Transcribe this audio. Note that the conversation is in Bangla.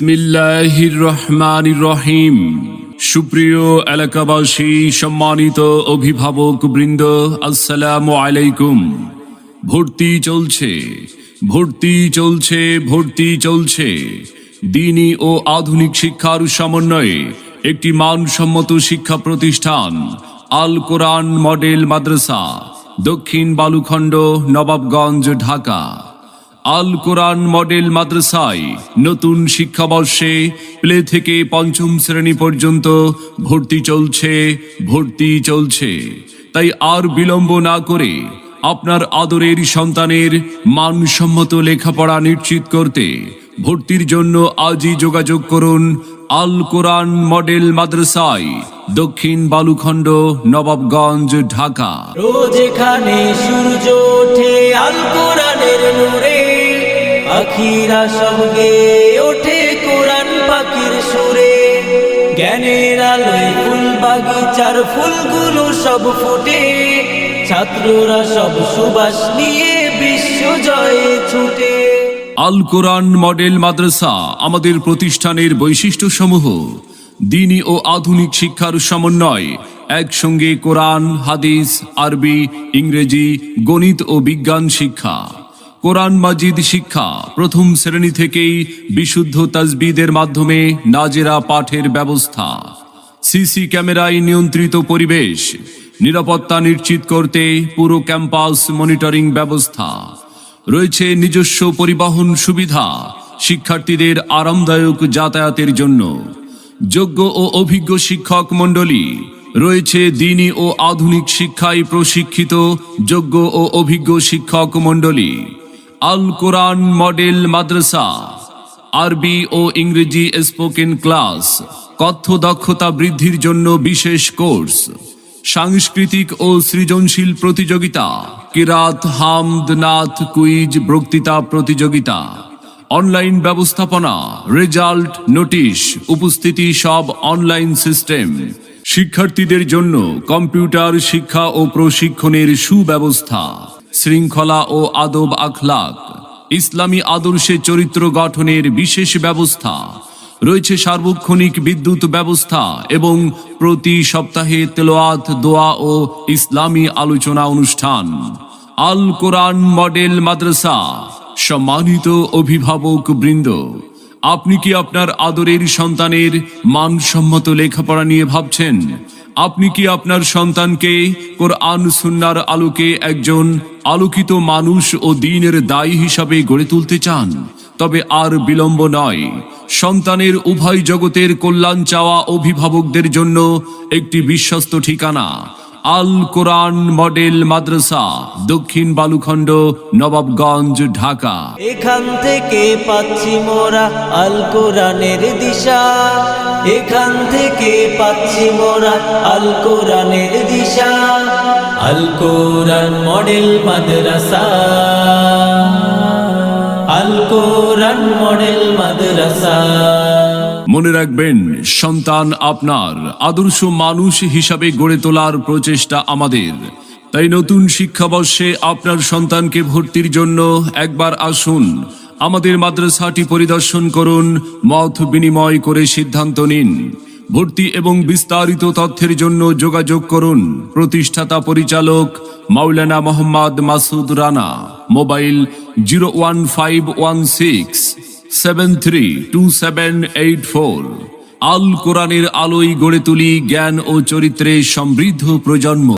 বিসমিল্লাহির রহমানির রহিম সুপ্রিয় এলাকাবাসী, সম্মানিত অভিভাবক বৃন্দ আলাইকুম। ভর্তি চলছে ভর্তি চলছে ভর্তি চলছে। দিনী ও আধুনিক শিক্ষার সমন্বয়ে একটি মানসম্মত শিক্ষা প্রতিষ্ঠান, আল কোরআন মডেল মাদ্রাসা, দক্ষিণ বালুখণ্ড, নবাবগঞ্জ, ঢাকা। আল কোরআন মডেল মাদ্রাসায় নতুন শিক্ষাবর্ষে প্লে থেকে পঞ্চম শ্রেণি পর্যন্ত ভর্তি চলছে ভর্তি চলছে। তাই আর বিলম্ব না করে আপনার আদরের সন্তানের মানসম্মত লেখাপড়া নিশ্চিত করতে ভর্তির জন্য আজই যোগাযোগ করুন আল কোরআন মডেল মাদ্রাসায়, দক্ষিণ বালুখণ্ড, নবাবগঞ্জ, ঢাকা। রোজ এখানে সূর্য ওঠে আল কোরআনের নূরে। পাখিরা সঙ্গে ওঠে কোরআন পাখির সুরে। জ্ঞানের আলোয় ফুল বাগিচার ফুলগুলো সব ফুটে। ছাত্ররা সব সুবাস নিয়ে বিশ্ব জয়ে ছুটে। আল কোরআন মডেল মাদ্রাসা আমাদের প্রতিষ্ঠানের বৈশিষ্ট্য সমূহ দিনী ও আধুনিক শিক্ষার সমন্বয়, একসঙ্গে কোরআন, হাদিস, আরবি, ইংরেজি, গণিত ও বিজ্ঞান শিক্ষা। কোরআন মাজিদ শিক্ষা প্রথম শ্রেণি থেকেই বিশুদ্ধ তাজবিদের মাধ্যমে নাজেরা পাঠের ব্যবস্থা। সিসি ক্যামেরায় নিয়ন্ত্রিত পরিবেশ, নিরাপত্তা নিশ্চিত করতে পুরো ক্যাম্পাস মনিটরিং ব্যবস্থা। রয়েছে নিজস্ব পরিবহন সুবিধা, শিক্ষার্থীদের আরামদায়ক যাতায়াতের জন্য। যোগ্য ও অভিজ্ঞ শিক্ষক মণ্ডলী, রয়েছে দিনী ও আধুনিক শিক্ষায় প্রশিক্ষিত যোগ্য ও অভিজ্ঞ শিক্ষক মণ্ডলী। আল কোরআন মডেল মাদ্রাসা আরবি ও ইংরেজি স্পোকেন ক্লাস কথ্য দক্ষতা বৃদ্ধির জন্য বিশেষ কোর্স, সাংস্কৃতিক ও সৃজনশীল প্রতিযোগিতা, কিরাত হামদ নাথ কুইজ বক্তৃতা প্রতিযোগিতা, অনলাইন ব্যবস্থাপনা, রেজাল্ট নোটিশ, উপস্থিতি সব অনলাইন সিস্টেম, শিক্ষার্থীদের জন্য কম্পিউটার শিক্ষা ও প্রশিক্ষণের সুব্যবস্থা। শৃঙ্খলা ও আদব আখলাক, ইসলামী আদর্শে চরিত্র গঠনের বিশেষ ব্যবস্থা, রয়েছে সার্বক্ষণিক বিদ্যুৎ ব্যবস্থা এবং প্রতি সপ্তাহে তেলোয়াত দোয়া ও ইসলামী আলোচনা অনুষ্ঠান। আল কোরআন মডেল মাদ্রাসা, সম্মানিত অভিভাবক বৃন্দ, আপনি কি আপনার আদরের সন্তানের মানসম্মত লেখাপড়া নিয়ে ভাবছেন? আপনি কি আপনার সন্তানকে কোরআন সুন্নার আলোকে একজন আলোকিত মানুষ ও দিনের দায়ী হিসাবে গড়ে তুলতে চান। তবে আর বিলম্ব নয়। সন্তানের উভয় জগতের কল্যাণ চাওয়া অভিভাবকদের জন্য একটি বিশ্বস্ত ঠিকানা। আল কোরআন মডেল মাদ্রাসা, দক্ষিণ বালুখণ্ড, নবাবগঞ্জ, ঢাকা। এখান থেকে পাচ্ছি মোরা আল কোরআনের দিশা। এখান থেকে পাচ্ছি মোরা আল কোরআনের দিশা। আল কোরআন মডেল মাদ্রাসা। আল কোরআন মডেল মাদ্রাসা। মনে রাখবেন, সন্তান আপনার আদর্শ মানুষ হিসাবে গড়ে তোলার প্রচেষ্টা আমাদের। তাই নতুন শিক্ষাবর্ষে আপনার সন্তানকে ভর্তির জন্য একবার আসুন, আমাদের মাদ্রাসাটি পরিদর্শন করুন, মত বিনিময় করে সিদ্ধান্ত নিন। ভর্তি এবং বিস্তারিত তথ্যের জন্য যোগাযোগ করুন। প্রতিষ্ঠাতা পরিচালক মাওলানা Mohammad Masud Rana. Mobile zero one five one six seven three two seven eight four. Al কোরআনের আলোয় গড়ে তুলি জ্ঞান ও চরিত্রে সমৃদ্ধ প্রজন্ম।